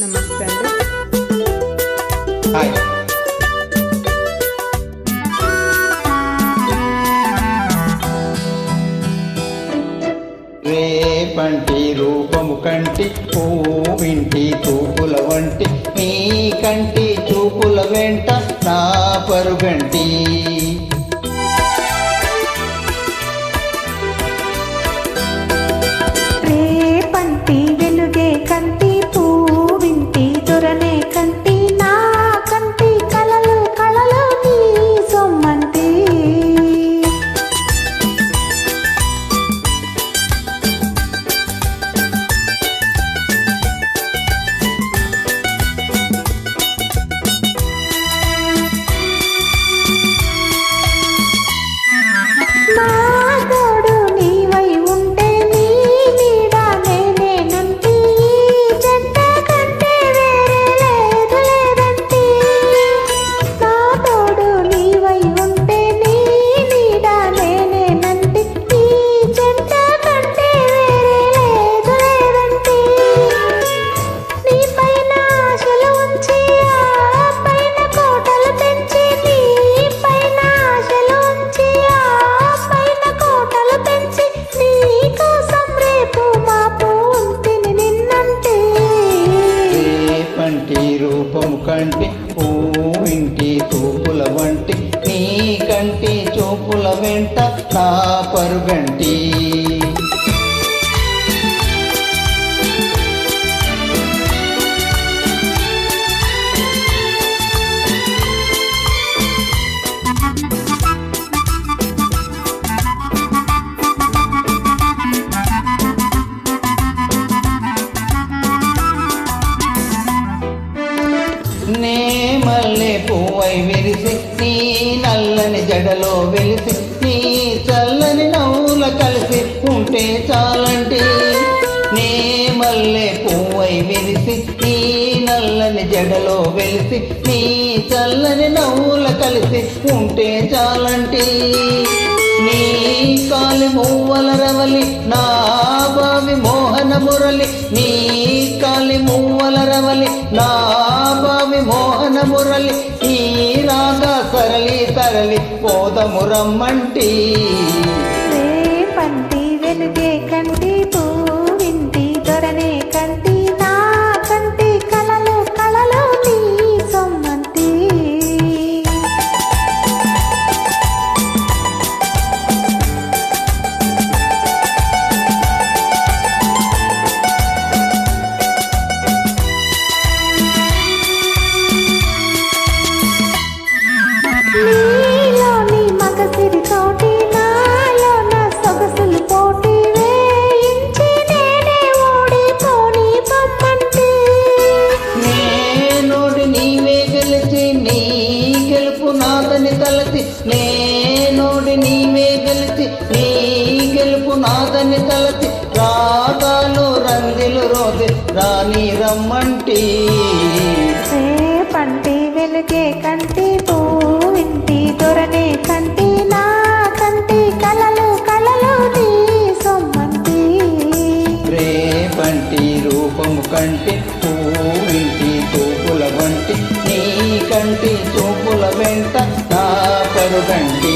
నమస్తే అండి. హాయ్. రేపంటి రూపము కంటి పూవింటి చూపుల వంటి నీ కంటి చూపుల వెంట నా పరుగంటి. రూపము ఓ ఇంటి చూపుల వంటి నీ కంటి చూపుల వెంట నా పరుగంటి. మల్లె పువ్వై విరిసి నీ నల్లని జడలో వెలిసి నీ చల్లని నవ్వుల కలిసి ఉంటే చాలంటే. నే మల్లె పువ్వై విరిసి నీ నల్లని జడలో వెలిసి నీ చల్లని నవ్వుల కలిసి ఉంటే చాలంటే. నీ కాలి మువ్వల రవలి నా బావి మోహన మురళి నీ కాలి మువ్వల రవలి నా మురళి ఈ రాగా సరళి తరలి పోదము నీ నీవే గెలిచి నీ గెలుపు నాదని తలచి. రాగాలు రందిలు రోజు రాని రమ్మంటి. రేపంటి వెలుగే కంటి రూపము కంటి పూవింటి చూపుల వంటి నీ కంటి చూపుల వెంట నా పరుగంటి.